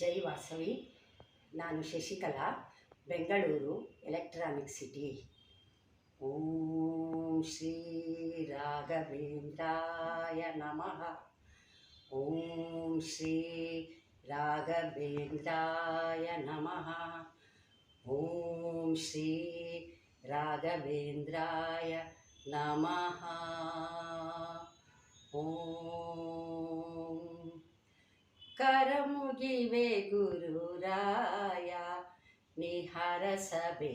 ಜೈ ವಾಸವಿ ನಾನು Shashikala Bengaluru electronic city ಓಂ ಶ್ರೀ ರಾಘವೇಂದ್ರಾಯ ನಮಃ ಓಂ ಶ್ರೀ ರಾಘವೇಂದ್ರಾಯ ನಮಃ ಓಂ ಶ್ರೀ ರಾಘವೇಂದ್ರಾಯ ನಮಃ ಓಂ ಕರಮುಗಿವೆ ಗುರುರಾಯ ನಿಹರಸಬೇಕು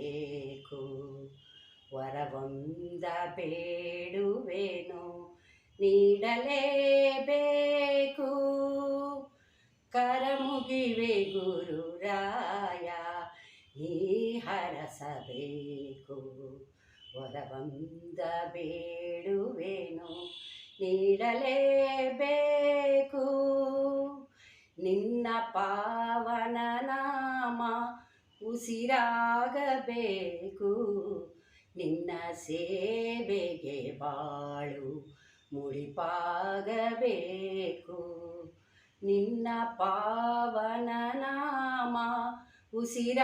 ವರವೊಂದ ಬೇಡುವೆನು ನೀಡಲೇಬೇಕು ಕರಮುಗಿವೆ ಗುರುರಾಯ ನೀ ಹರಸಬೇಕು ವರವೊಂದ ಬೇಡುವೆನು ನೀಡಲೇಬೇಕು ನಿನ್ನ ಪಾವನ ನಾಮ ಉಸಿರಾಗಬೇಕು. ನಿನ್ನ ಸೇವೆಗೆ ಬಾಳು ಮುಡಿಪಾಗಬೇಕು. ನಿನ್ನ ಪಾವನ ನಾಮ ಉಸಿರಾಗಬೇಕು.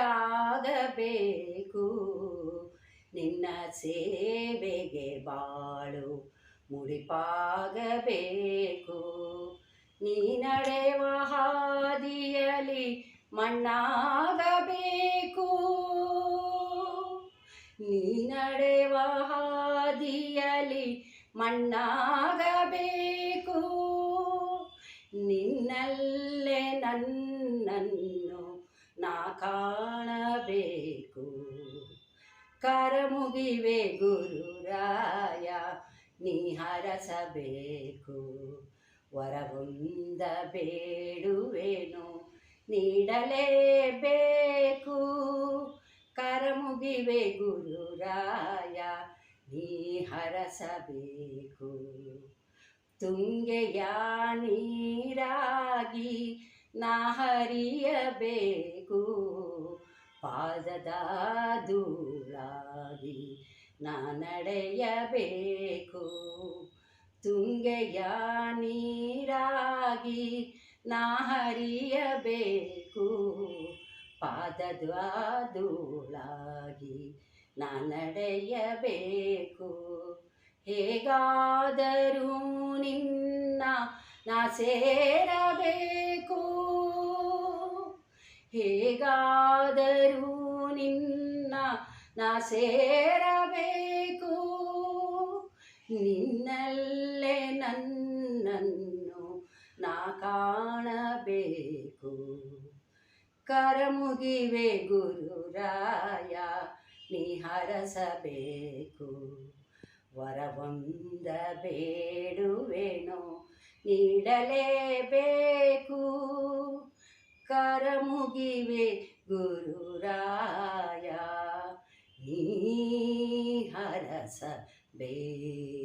ನಿನ್ನ ಸೇವೆಗೆ ಬಾಳು ಮುಡಿಪಾಗಬೇಕು. ನೀ ಮಣ್ಣಾಗಬೇಕು. ನೀ ನಡೆವ ಹಾದಿಯಲಿ ಮಣ್ಣಾಗಬೇಕು. ನಿನ್ನಲ್ಲೇ ನನ್ನನ್ನು ನಾ ಕಾಣಬೇಕು. ಕರಮುಗಿವೆ ಗುರುರಾಯ, ನೀ ಹರಸಬೇಕು. ವರವೊಂದ ಬೇಡುವೆನು ನೀಡಲೇಬೇಕು. ಕರಮುಗಿವೆ ಗುರುರಾಯ, ನೀ ಹರಸಬೇಕು. ತುಂಗೆಯ ನೀರಾಗಿ ನಾ ಹರಿಯಬೇಕು. ಪಾದದ ದೂಳಾಗಿ ನಾ ನಡೆಯಬೇಕು. ತುಂಗೆಯ ನೀರಾಗಿ ನಾ ಹರಿಯಬೇಕು. ಪಾದದ ಧೂಳಾಗಿ ನಾ ನಡೆಯಬೇಕು. ಹೇಗಾದರೂ ನಿನ್ನ ನಾ ಸೇರಬೇಕು. ಹೇಗಾದರೂ ನಿನ್ನ ನಾ ಸೇರಬೇಕು. ನಿನ್ನಲ್ಲೇ ಕರಮುಗಿವೆ ಗುರುರಾಯ ನೀ ಹರಸಬೇಕು. ವರವೊಂದ ಬೇಡುವೆನು ನೀಡಲೇಬೇಕು. ಕರಮುಗಿವೆ ಗುರುರಾಯ ನೀ ಹರಸಬೇಕು.